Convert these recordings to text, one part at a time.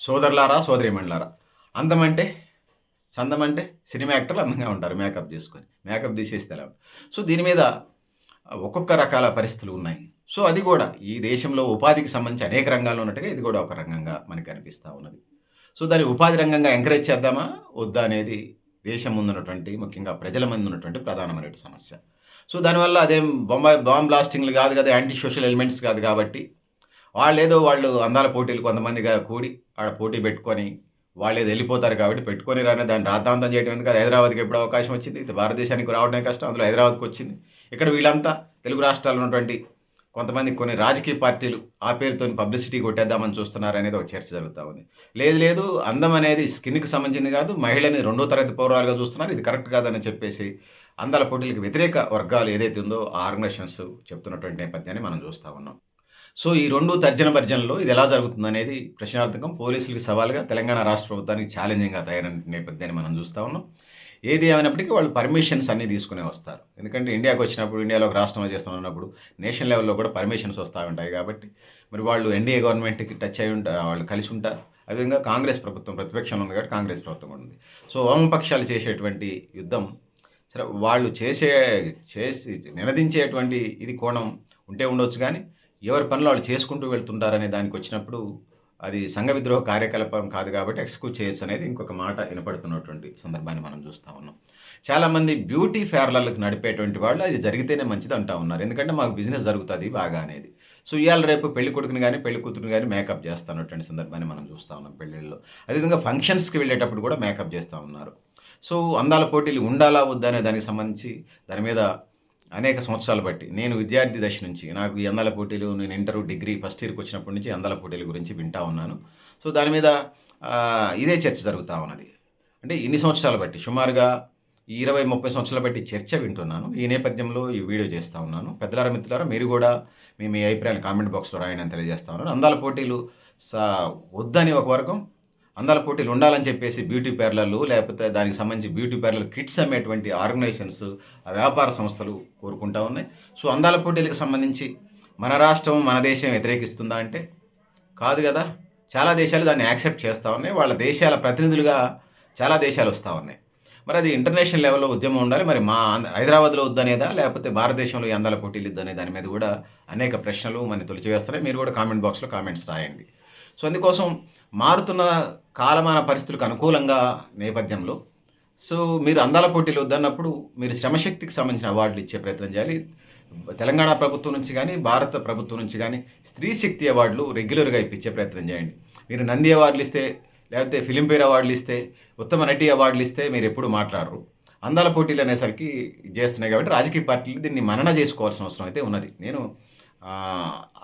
సోదరులారా సోదరిమణులారా అందం అంటే చందం అంటే సినిమా యాక్టర్లు అందంగా ఉంటారు మేకప్ చేసుకొని మేకప్ తీసేస్తే ఎలా సో దీని మీద ఒక్కొక్క రకాల పరిస్థితులు ఉన్నాయి. సో అది కూడా ఈ దేశంలో ఉపాధికి సంబంధించి అనేక రంగాల్లో ఉన్నట్టుగా ఇది కూడా ఒక రంగంగా మనకి కనిపిస్తూ ఉన్నది. సో దాన్ని ఉపాధి రంగంగా ఎంకరేజ్ చేద్దామా? వద్దా అనేది దేశం ముందున్నటువంటి ముఖ్యంగా ప్రజల ముందు ఉన్నటువంటి ప్రధానమైన సమస్య. సో దానివల్ల అదేం బొంబాయి బాంబ్ బ్లాస్టింగ్లు కాదు కదా యాంటీ సోషల్ ఎలిమెంట్స్ కాదు కాబట్టి వాళ్ళు ఏదో వాళ్ళు అందాల పోటీలు కొంతమందిగా కూడి ఆడ పోటీ పెట్టుకొని వాళ్ళు ఏదో వెళ్ళిపోతారు కాబట్టి పెట్టుకొని రానే దాన్ని రాద్ధాంతం చేయడం ఎందుకు? హైదరాబాద్కి ఎప్పుడు అవకాశం వచ్చింది. ఇది భారతదేశానికి రావడమే కష్టం. అందులో హైదరాబాద్కి వచ్చింది. ఇక్కడ వీళ్ళంతా తెలుగు రాష్ట్రాల్లో ఉన్నటువంటి కొంతమంది కొన్ని రాజకీయ పార్టీలు ఆ పేరుతో పబ్లిసిటీ కొట్టేద్దామని చూస్తున్నారు అనేది ఒక చర్చ జరుగుతూ ఉంది. లేదు లేదు అందం అనేది స్కిన్కి సంబంధించింది కాదు మహిళని రెండో తరగతి పౌరాలుగా చూస్తున్నారు. ఇది కరెక్ట్ కాదని చెప్పేసి అందాల పోటీలకు వ్యతిరేక వర్గాలు ఏదైతే ఉందో ఆ ఆర్గనైజేషన్స్ చెప్తున్నటువంటి నేపథ్యాన్ని మనం చూస్తూ ఉన్నాం. సో ఈ రెండు తర్జన భర్జనలో ఇది ఎలా జరుగుతుంది అనేది ప్రశ్నార్థకం. పోలీసులకి సవాల్గా తెలంగాణ రాష్ట్ర ప్రభుత్వానికి ఛాలెంజింగ్గా తయారైన నేపథ్యాన్ని మనం చూస్తూ ఉన్నాం. ఏది ఏమైనప్పటికీ వాళ్ళు పర్మిషన్స్ అన్నీ తీసుకునే వస్తారు. ఎందుకంటే ఇండియాకి వచ్చినప్పుడు ఇండియాలో ఒక రాష్ట్రం చేస్తున్నప్పుడు నేషనల్ లెవెల్లో కూడా పర్మిషన్స్ వస్తూ ఉంటాయి కాబట్టి మరి వాళ్ళు ఎన్డీఏ గవర్నమెంట్కి టచ్ అయి ఉంటారు వాళ్ళు కలిసి ఉంటారు. అదేవిధంగా కాంగ్రెస్ ప్రభుత్వం ప్రతిపక్షంలో ఉంది కాబట్టి కాంగ్రెస్ ప్రభుత్వం ఉంది. సో వామపక్షాలు చేసేటువంటి యుద్ధం సరే వాళ్ళు చేసే చేసి నినదించేటువంటి ఇది కోణం ఉంటే ఉండొచ్చు కానీ ఎవరి పనులు వాళ్ళు చేసుకుంటూ వెళ్తుంటారనే దానికి వచ్చినప్పుడు అది సంఘ విద్రోహ కార్యకలాపం కాదు కాబట్టి ఎక్స్క్యూజ్ చేయొచ్చు అనేది ఇంకొక మాట వినపడుతున్నటువంటి సందర్భాన్ని మనం చూస్తూ ఉన్నాం. చాలామంది బ్యూటీ పార్లర్లకు నడిపేటువంటి వాళ్ళు అది జరిగితేనే మంచిది అంటూ ఉన్నారు. ఎందుకంటే మాకు బిజినెస్ జరుగుతుంది బాగా అనేది. సో ఇవాళ రేపు పెళ్ళి కొడుకుని కానీ పెళ్ళి కూతురుని కానీ మేకప్ చేస్తున్నటువంటి సందర్భాన్ని మనం చూస్తూ ఉన్నాం పెళ్ళిళ్ళలో అదేవిధంగా ఫంక్షన్స్కి వెళ్ళేటప్పుడు కూడా మేకప్ చేస్తూ ఉన్నారు. సో అందాల పోటీలు ఉండాలా వద్దా అనే దానికి సంబంధించి దాని మీద అనేక సంవత్సరాలు బట్టి. నేను విద్యార్థి దశ నుంచి నాకు ఈ అందాల పోటీలు నేను ఇంటర్ డిగ్రీ ఫస్ట్ ఇయర్కి వచ్చినప్పటి నుంచి అందాల పోటీల గురించి వింటా ఉన్నాను. సో దాని మీద ఇదే చర్చ జరుగుతూ ఉన్నది. అంటే ఇన్ని సంవత్సరాలు బట్టి సుమారుగా ఈ ఇరవై ముప్పై సంవత్సరాలు బట్టి చర్చ వింటున్నాను. ఈ నేపథ్యంలో ఈ వీడియో చేస్తూ ఉన్నాను. పెద్దలారా మిత్రులారా మీరు కూడా మీ మీ అభిప్రాయాలు కామెంట్ బాక్స్లో రాయని తెలియజేస్తా ఉన్నాను. అందాల పోటీలు సా వద్దని ఒక వర్గం అందాల పోటీలు ఉండాలని చెప్పేసి బ్యూటీ పార్లర్లు లేకపోతే దానికి సంబంధించి బ్యూటీ పార్లర్ కిట్స్ అమ్మేటువంటి ఆర్గనైజేషన్స్ ఆ వ్యాపార సంస్థలు కోరుకుంటా ఉన్నాయి. సో అందాల పోటీలకు సంబంధించి మన రాష్ట్రం మన దేశం వ్యతిరేకిస్తుందా అంటే కాదు కదా. చాలా దేశాలు దాన్ని యాక్సెప్ట్ చేస్తూ ఉన్నాయి. వాళ్ళ దేశాల ప్రతినిధులుగా చాలా దేశాలు వస్తూ ఉన్నాయి. మరి అది ఇంటర్నేషనల్ లెవెల్లో ఉద్యమం ఉండాలి. మరి మా హైదరాబాద్లో వద్దనేదా లేకపోతే భారతదేశంలో ఈ అందాల పోటీలు ఇద్దనే దాని మీద కూడా అనేక ప్రశ్నలు మన తొలిచివేస్తున్నాయి. మీరు కూడా కామెంట్ బాక్స్లో కామెంట్స్ రాయండి. సో అందుకోసం మారుతున్న కాలమాన పరిస్థితులకు అనుకూలంగా నేపథ్యంలో సో మీరు అందాల పోటీలు వద్దన్నప్పుడు మీరు శ్రమశక్తికి సంబంధించిన అవార్డులు ఇచ్చే ప్రయత్నం చేయాలి. తెలంగాణ ప్రభుత్వం నుంచి కానీ భారత ప్రభుత్వం నుంచి కానీ స్త్రీ శక్తి అవార్డులు రెగ్యులర్గా ఇప్పించే ప్రయత్నం చేయండి. మీరు నంది అవార్డులు ఇస్తే లేకపోతే ఫిలింఫేర్ అవార్డులు ఇస్తే ఉత్తమ నటి అవార్డులు ఇస్తే మీరు ఎప్పుడు మాట్లాడరు. అందాల పోటీలు అనేసరికి చేస్తున్నాయి కాబట్టి రాజకీయ పార్టీలు దీన్ని మనన చేసుకోవాల్సిన అవసరం అయితే ఉన్నది. నేను ఆ,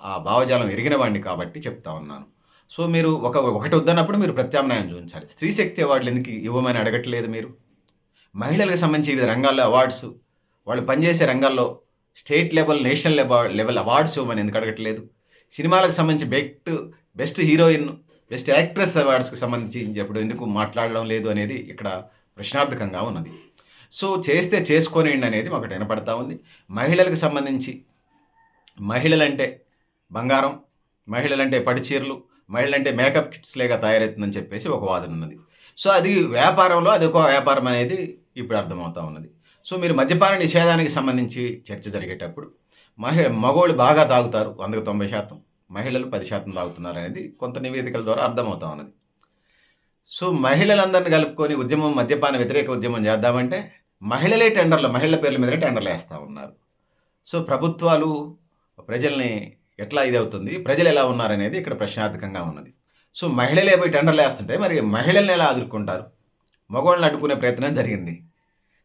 ఆ భావజాలం ఎరిగిన వాడిని కాబట్టి చెప్తా ఉన్నాను. సో మీరు ఒక ఒకటి వద్దన్నప్పుడు మీరు ప్రత్యామ్నాయం చూపించాలి. స్త్రీ శక్తి అవార్డులు ఎందుకు ఇవ్వమని అడగట్లేదు మీరు? మహిళలకు సంబంధించి వివిధ రంగాల్లో అవార్డ్స్ వాళ్ళు పనిచేసే రంగాల్లో state level national level level awards ఇవ్వమని ఎందుకు అడగట్లేదు? సినిమాలకు సంబంధించి best best heroine best actress అవార్డ్స్కి సంబంధించి ఇప్పుడు ఎందుకు మాట్లాడడం లేదు అనేది ఇక్కడ ప్రశ్నార్థకంగా ఉన్నది. సో చేస్తే చేసుకోనేయండి అనేది ఒకటి వినపడతా ఉంది. మహిళలకు సంబంధించి మహిళలంటే బంగారం మహిళలంటే పడిచీరలు మహిళలంటే మేకప్ కిట్స్ లేగా తయారవుతుందని చెప్పేసి ఒక వాదన ఉన్నది. సో అది వ్యాపారంలో అది ఒక వ్యాపారం అనేది ఇప్పుడు అర్థమవుతా ఉన్నది. సో మీరు మద్యపాన నిషేధానికి సంబంధించి చర్చ జరిగేటప్పుడు మహి మగోళ్ళు బాగా తాగుతారు వందకు తొంభై శాతం. మహిళలు పది శాతం తాగుతున్నారు అనేది కొంత నివేదికల ద్వారా అర్థమవుతా ఉన్నది. సో మహిళలందరిని కలుపుకొని ఉద్యమం మద్యపాన వ్యతిరేక ఉద్యమం చేద్దామంటే మహిళలే టెండర్లు మహిళల పేర్ల మీదనే టెండర్లు వేస్తూ ఉన్నారు. సో ప్రభుత్వాలు ప్రజల్ని ఎట్లా ఇది అవుతుంది ప్రజలు ఎలా ఉన్నారనేది ఇక్కడ ప్రశ్నార్థకంగా ఉన్నది. సో మహిళలే పోయి టెండర్లు వేస్తుంటే మరి మహిళల్ని ఎలా ఆదుకుంటారు? మగవాళ్ళని అడ్డుకునే ప్రయత్నం జరిగింది.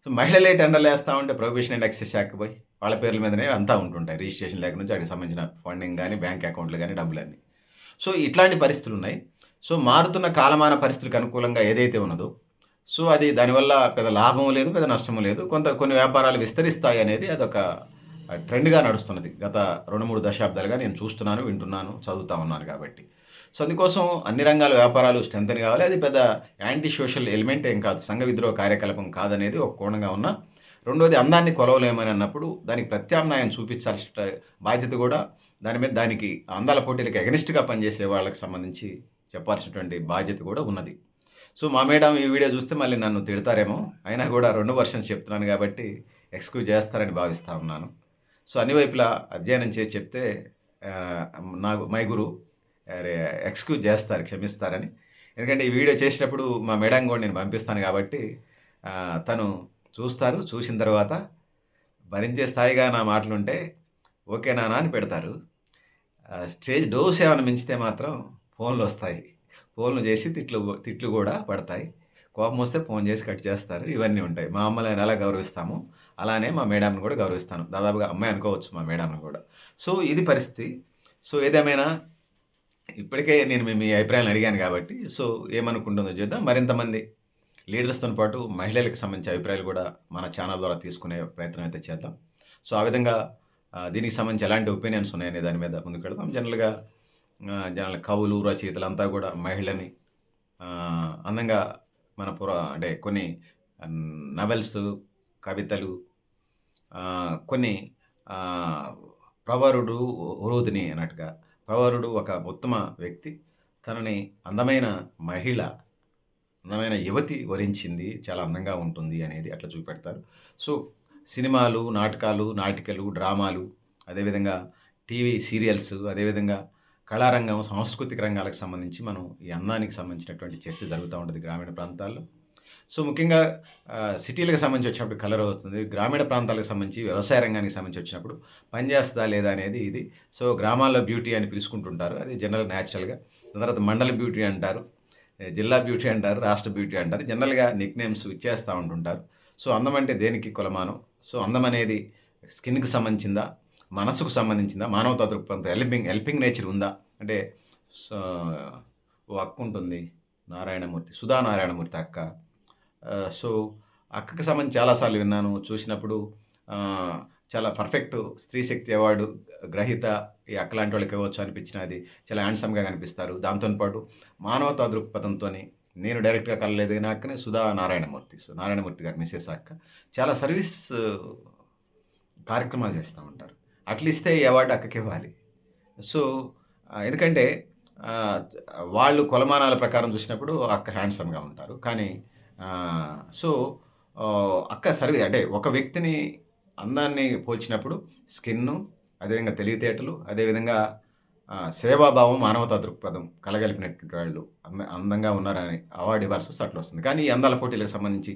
సో మహిళలే టెండర్లు వేస్తూ ఉంటే ప్రొహిబిషన్ అండ్ ఎక్సెస్ శాఖ పోయి వాళ్ళ పేర్ల మీదనే అంతా ఉంటుంటాయి. రిజిస్ట్రేషన్ లేక నుంచి వాటికి సంబంధించిన ఫండింగ్ కానీ బ్యాంక్ అకౌంట్లు కానీ డబ్బులన్నీ. సో ఇట్లాంటి పరిస్థితులు ఉన్నాయి. సో మారుతున్న కాలమాన పరిస్థితులకు అనుకూలంగా ఏదైతే ఉన్నదో సో అది దానివల్ల పెద్ద లాభం లేదు పెద్ద నష్టము లేదు. కొంత కొన్ని వ్యాపారాలు విస్తరిస్తాయి అనేది అదొక ట్రెండ్గా నడుస్తున్నది. గత రెండు మూడు దశాబ్దాలుగా నేను చూస్తున్నాను వింటున్నాను చదువుతా ఉన్నాను కాబట్టి. సో అందుకోసం అన్ని రంగాల వ్యాపారాలు స్ట్రెంతన్ కావాలి. అది పెద్ద యాంటీ సోషల్ ఎలిమెంట్ ఏం కాదు. సంఘ విద్రోహ కార్యకలాపం కాదనేది ఒక కోణంగా ఉన్న. రెండోది అందాన్ని కొలవలేమని అన్నప్పుడు దానికి ప్రత్యామ్నాయం చూపించాల్సిన బాధ్యత కూడా దాని మీద దానికి అందాల పోటీలకు ఎగనిస్ట్గా పనిచేసే వాళ్ళకి సంబంధించి చెప్పాల్సినటువంటి బాధ్యత కూడా ఉన్నది. సో మా మేడం ఈ వీడియో చూస్తే మళ్ళీ నన్ను తిడతారేమో. అయినా కూడా రెండు వర్షన్స్ చెప్తున్నాను కాబట్టి ఎక్స్క్యూజ్ చేస్తారని భావిస్తూ ఉన్నాను. సో అన్ని వైపులా అధ్యయనం చేసి చెప్తే నాకు మై గురు ఎక్స్క్యూజ్ చేస్తారు క్షమిస్తారని. ఎందుకంటే ఈ వీడియో చేసినప్పుడు మా మేడం కూడా నేను పంపిస్తాను కాబట్టి తను చూస్తారు. చూసిన తర్వాత భరించే స్థాయిగా నా మాటలుంటే ఓకే నానా అని పెడతారు. స్టేజ్ డోస్ ఏమైనా మించితే మాత్రం ఫోన్లు వస్తాయి. ఫోన్లు చేసి తిట్లు తిట్లు కూడా పడతాయి. కోపం వస్తే ఫోన్ చేసి కట్ చేస్తారు. ఇవన్నీ ఉంటాయి. మా అమ్మని ఎలా గౌరవిస్తాము. అలానే మా మేడంని కూడా గౌరవిస్తాను. దాదాపుగా అమ్మాయి అనుకోవచ్చు మా మేడంని కూడా. సో ఇది పరిస్థితి. సో ఏదేమైనా ఇప్పటికే నేను మీ మీ అభిప్రాయాలు అడిగాను కాబట్టి సో ఏమనుకుంటుందో చూద్దాం. మరింతమంది లీడర్స్తో పాటు మహిళలకు సంబంధించిన అభిప్రాయాలు కూడా మన ఛానల్ ద్వారా తీసుకునే ప్రయత్నం అయితే చేద్దాం. సో ఆ విధంగా దీనికి సంబంధించి ఎలాంటి ఒపీనియన్స్ ఉన్నాయనే దాని మీద ముందుకు వెళ్దాం. జనరల్గా జనరల్ కవులు రచయితలు అంతా కూడా మహిళని అందంగా మన పురా అంటే కొన్ని నవెల్స్ కవితలు కొన్ని ప్రవరుడు వరుదిని అన్నట్టుగా. ప్రవరుడు ఒక ఉత్తమ వ్యక్తి. తనని అందమైన మహిళ అందమైన యువతి వరించింది. చాలా అందంగా ఉంటుంది అనేది అట్లా చూపెడతారు. సో సినిమాలు నాటకాలు నాటికలు డ్రామాలు అదేవిధంగా టీవీ సీరియల్స్ అదేవిధంగా కళారంగం సాంస్కృతిక రంగాలకు సంబంధించి మనం ఈ అందానికి సంబంధించినటువంటి చర్చ జరుగుతూ ఉంటుంది గ్రామీణ ప్రాంతాల్లో. సో ముఖ్యంగా సిటీలకు సంబంధించి వచ్చినప్పుడు కలర్ వస్తుంది. గ్రామీణ ప్రాంతాలకు సంబంధించి వ్యవసాయ రంగానికి సంబంధించి వచ్చినప్పుడు పనిచేస్తుందా లేదా అనేది ఇది. సో గ్రామాల్లో బ్యూటీ అని పిలుచుకుంటుంటారు. అది జనరల్ న్యాచురల్గా. దాని తర్వాత మండల బ్యూటీ అంటారు. జిల్లా బ్యూటీ అంటారు. రాష్ట్ర బ్యూటీ అంటారు. జనరల్గా నిక్ నేమ్స్ ఇచ్చేస్తూ ఉంటుంటారు. సో అందం అంటే దేనికి కులమానం? సో అందం అనేది స్కిన్కి సంబంధించిందా? మనసుకు సంబంధించిందా? మానవతా దృక్పథంతో హెల్పింగ్ హెల్పింగ్ నేచర్ ఉందా? అంటే సో ఓ అక్క ఉంటుంది నారాయణమూర్తి సుధా నారాయణమూర్తి అక్క. సో అక్కకి సంబంధించి చాలాసార్లు విన్నాను చూసినప్పుడు చాలా పర్ఫెక్ట్ స్త్రీ శక్తి అవార్డు గ్రహీత ఈ అక్క లాంటి వాళ్ళకి ఇవ్వచ్చు అనిపించినది చాలా హ్యాండ్సమ్గా కనిపిస్తారు. దాంతోపాటు మానవతా దృక్పథంతో నేను డైరెక్ట్గా కలలేదు అక్కనే సుధా నారాయణమూర్తి సో నారాయణమూర్తి గారు మిస్సెస్ అక్క. చాలా సర్వీస్ కార్యక్రమాలు చేస్తూ ఉంటారు. అట్లిస్తే ఈ అవార్డు అక్కకి ఇవ్వాలి సో ఎందుకంటే వాళ్ళు కొలమానాల ప్రకారం చూసినప్పుడు అక్క హ్యాండ్సమ్గా ఉంటారు. కానీ సో అక్క సర్వే అంటే ఒక వ్యక్తిని అందాన్ని పోల్చినప్పుడు స్కిన్ను అదేవిధంగా తెలివితేటలు అదేవిధంగా సేవాభావం మానవతా దృక్పథం కలగలిపినటువంటి వాళ్ళు అంద అందంగా ఉన్నారని అవార్డు ఇవ్వాల్సి వస్తే అట్లా వస్తుంది. కానీ ఈ అందాల పోటీలకు సంబంధించి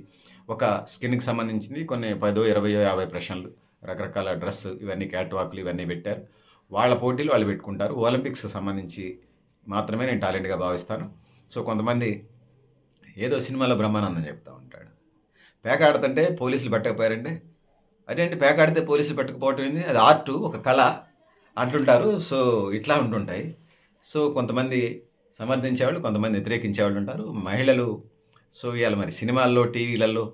ఒక స్కిన్కి సంబంధించింది కొన్ని పదో ఇరవై యాభై ప్రశ్నలు రకరకాల డ్రెస్ ఇవన్నీ క్యాట్ వాక్లు ఇవన్నీ పెట్టారు. వాళ్ళ పోటీలు వాళ్ళు పెట్టుకుంటారు. ఒలింపిక్స్ సంబంధించి మాత్రమే నేను టాలెంట్గా భావిస్తాను. సో కొంతమంది ఏదో సినిమాలో బ్రహ్మానందం చెప్తా ఉంటాడు. పేక ఆడుతుంటే పోలీసులు పట్టకపోయారంటే అదేంటి? పేక ఆడితే పోలీసులు పట్టకపోవటం ఏంది? అది ఆర్ట్ ఒక కళ అంటుంటారు. సో ఇట్లా ఉంటుంటాయి. సో కొంతమంది సమర్థించేవాళ్ళు కొంతమంది వ్యతిరేకించేవాళ్ళు ఉంటారు. మహిళలు సో ఇవాళ మరి సినిమాల్లో టీవీలలో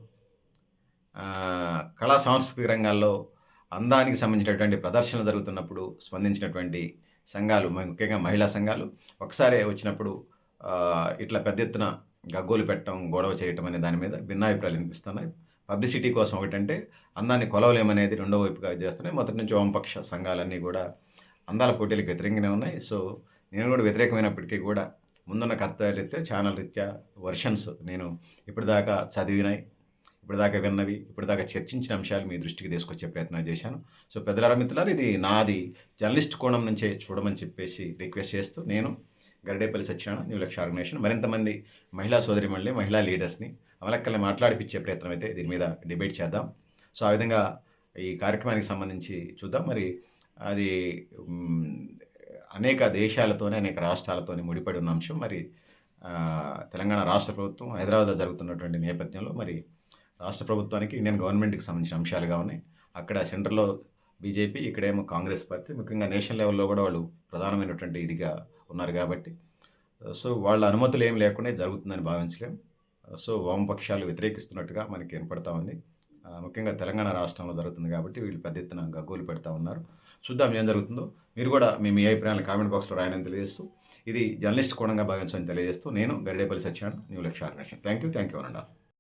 కళా సాంస్కృతిక రంగాల్లో అందానికి సంబంధించినటువంటి ప్రదర్శనలు జరుగుతున్నప్పుడు స్పందించినటువంటి సంఘాలు ముఖ్యంగా మహిళా సంఘాలు ఒకసారి వచ్చినప్పుడు ఇట్లా పెద్ద ఎత్తున గగ్గోలు పెట్టడం గొడవ చేయటం అనే దాని మీద భిన్నాభిప్రాయాలు వినిపిస్తున్నాయి. పబ్లిసిటీ కోసం ఒకటంటే అందాన్ని కొలవలేమనేది రెండో వైపుగా చేస్తున్నాయి. మొదటి నుంచి వామపక్ష సంఘాలన్నీ కూడా అందాల పోటీలకు వ్యతిరేకంగానే ఉన్నాయి. సో నేను కూడా వ్యతిరేకమైనప్పటికీ కూడా ముందున్న కర్తవ్య రీత్యా ఛానల్ రీత్యా వర్షన్స్ నేను ఇప్పటిదాకా చదివినాయి. ఇప్పటిదాకా విన్నవి ఇప్పటిదాకా చర్చించిన అంశాలు మీ దృష్టికి తీసుకొచ్చే ప్రయత్నం చేశాను. సో పెద్దలారా మిత్రులారు ఇది నాది జర్నలిస్ట్ కోణం నుంచే చూడమని చెప్పేసి రిక్వెస్ట్ చేస్తూ నేను గరిడేపల్లి సత్యనారాయణ న్యూ లక్ష ఆర్గనైజేషన్ మరింతమంది మహిళా సోదరిమణుల్ని మహిళా లీడర్స్ని అమలక్కల్ని మాట్లాడిపించే ప్రయత్నం అయితే దీని మీద డిబేట్ చేద్దాం. సో ఆ విధంగా ఈ కార్యక్రమానికి సంబంధించి చూద్దాం. మరి అది అనేక దేశాలతోనే అనేక రాష్ట్రాలతోనే ముడిపడి ఉన్న అంశం. మరి తెలంగాణ రాష్ట్ర ప్రభుత్వం హైదరాబాద్లో జరుగుతున్నటువంటి నేపథ్యంలో మరి రాష్ట్ర ప్రభుత్వానికి ఇండియన్ గవర్నమెంట్కి సంబంధించిన అంశాలుగా ఉన్నాయి. అక్కడ సెంటర్లో బీజేపీ ఇక్కడేమో కాంగ్రెస్ పార్టీ ముఖ్యంగా నేషనల్ లెవెల్లో కూడా వాళ్ళు ప్రధానమైనటువంటి ఇదిగా ఉన్నారు కాబట్టి. సో వాళ్ళ అనుమతులు ఏం లేకుండా జరుగుతుందని భావించలేం. సో వామపక్షాలు వ్యతిరేకిస్తున్నట్టుగా మనకి వినపడతా ఉంది. ముఖ్యంగా తెలంగాణ రాష్ట్రంలో జరుగుతుంది కాబట్టి వీళ్ళు పెద్ద ఎత్తున గగ్గోలు పెడతా ఉన్నారు. చూద్దాం ఏం జరుగుతుందో. మీరు కూడా మీ మీ అభిప్రాయాలు కామెంట్ బాక్స్లో రాయని తెలియజేస్తూ ఇది జర్నలిస్ట్ కోణంగా భావించని తెలియజేస్తూ నేను Garidepalli Satyan new Lakshya thank you thank you అనండా.